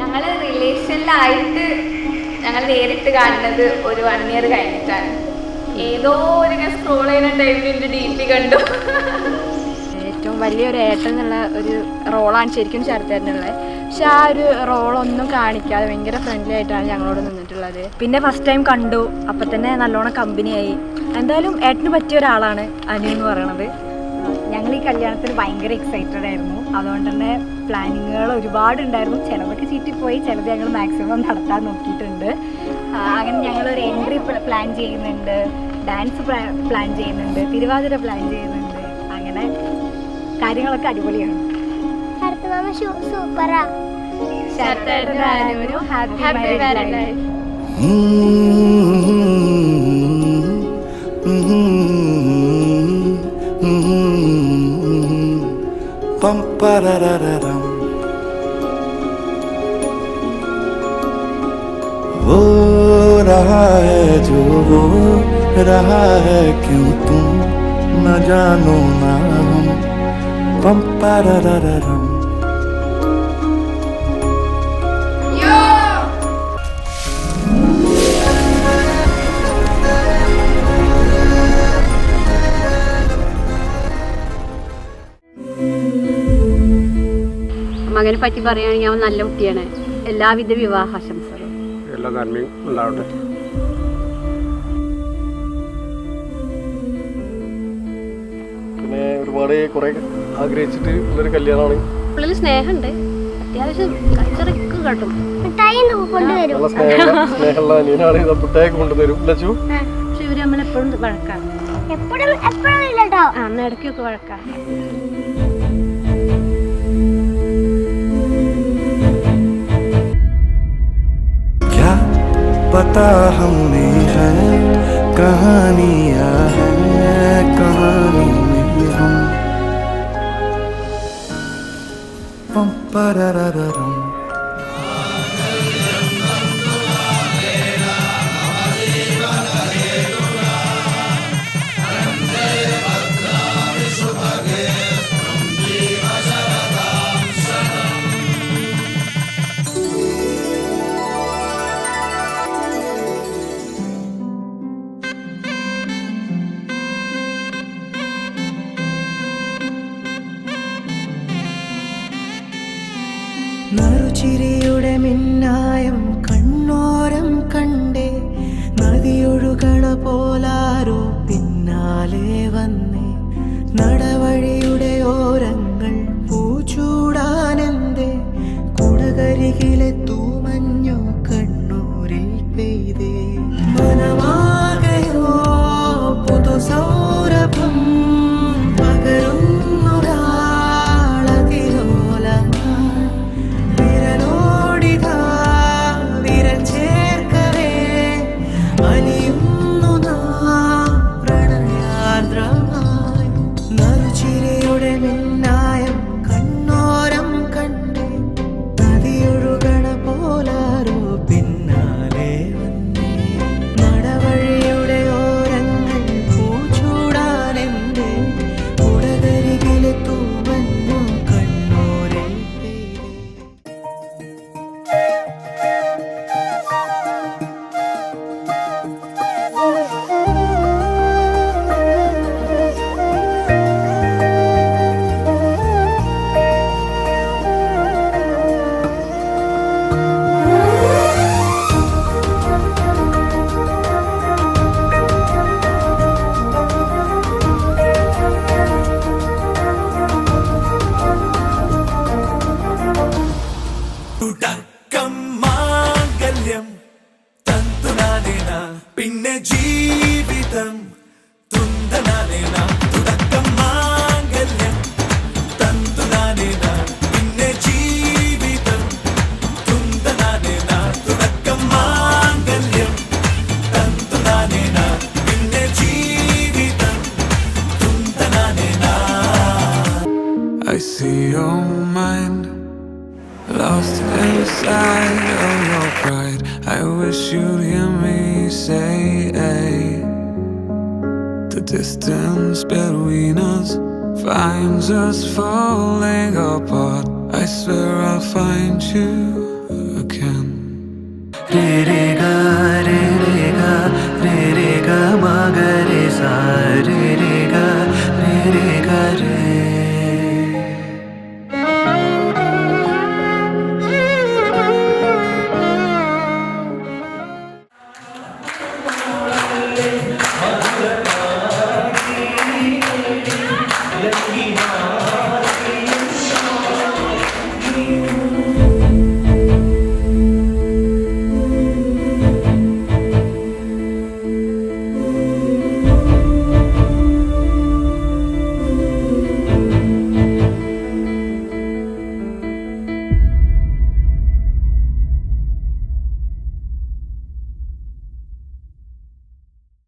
ഞങ്ങൾ റിലേഷനിലായിട്ട് ഞങ്ങൾ നേരിട്ട് കാണുന്നത് ഒരു വൺ ഇയർ കഴിഞ്ഞിട്ടാണ്. ഏതോ ഒരു സ്ക്രോൾ ചെയ്യുന്ന ടൈമിൽ എന്റെ ഡി പി കണ്ടു. ഏറ്റവും വലിയൊരു ഏട്ടൻ എന്നുള്ള ഒരു റോളാണ് ശരിക്കും ശരത്തേട്ടനുള്ളത് പക്ഷെ ആ ഒരു റോളൊന്നും കാണിക്കാതെ ഭയങ്കര ഫ്രണ്ട്ലി ആയിട്ടാണ് ഞങ്ങളോട് നിന്നിട്ടുള്ളത്. പിന്നെ ഫസ്റ്റ് ടൈം കണ്ടു. അപ്പം തന്നെ നല്ലോണം കമ്പനിയായി എന്തായാലും ഏട്ടന് പറ്റിയ ഒരാളാണ് അനു എന്ന് പറയണത്. ഞങ്ങൾ ഈ കല്യാണത്തിന് ഭയങ്കര എക്സൈറ്റഡ് ആയിരുന്നു അതുകൊണ്ട് തന്നെ പ്ലാനിങ്ങുകൾ ഒരുപാട് ഉണ്ടായിരുന്നു ചിലതൊക്കെ ചീറ്റിപ്പോയി ചിലത് ഞങ്ങൾ മാക്സിമം നടത്താൻ നോക്കിയിട്ടുണ്ട് അങ്ങനെ ഞങ്ങളൊരു ഒരു എൻട്രി പ്ലാൻ ചെയ്യുന്നുണ്ട് ഡാൻസ് പ്ലാൻ ചെയ്യുന്നുണ്ട് തിരുവാതിര പ്ലാൻ ചെയ്യുന്നുണ്ട് അങ്ങനെ കാര്യങ്ങളൊക്കെ അടിപൊളിയാണ് അടുത്ത മാമ സൂപ്പറാ happy married life life. pam parararam वो रहा है जो वो रहा है क्यों तुम न जानो ना हम। पम पर रम മകനെ പറ്റി പറയുകയാണെങ്കിൽ അവൻ നല്ല കുട്ടിയാണ്. എല്ലാവിധ വിവാഹാശംസകളും. എല്ലാ നന്മയും ഉണ്ടാവട്ടെ. പിന്നെ ഒരുപാട് കുറെ ആഗ്രഹിച്ചിട്ട് ഉള്ളൊരു കല്യാണമാണ്. ഉള്ളിൽ സ്നേഹമുണ്ട്. അത്യാവശ്യം കച്ചറക്ക് കാട്ടും. മിഠായി കൊണ്ടുവരും. നല്ല സ്നേഹ സ്നേഹമുള്ള അനിയനാണ്. ഇത് പുട്ടയൊക്കെ കൊണ്ടുവരും. ലച്ചു പക്ഷെ ഇവർ തമ്മിൽ എപ്പോഴും വഴക്കാണ്. എപ്പോഴും എപ്പോഴും ഇല്ലട്ടോ. ആ ഇടയ്ക്കൊക്കെ വഴക്കാണ്. पता हमने है कहानियाँ है कहानी में हम। पम നറുചിരിയുടെ മിന്നായം കണ്ണോരം കണ്ടേ. നദിയൊഴുകണ പോലാരോ പിന്നാലെ വന്നേ. നടവഴിയുടെ ഓരങ്ങൾ പൂച്ചൂടാനെന്തേ. കുടകരികിലെ തൂമഞ്ഞോ see your mind Lost inside of your pride. I wish you'd hear me say, The distance between us finds us falling apart. I swear I'll find you again.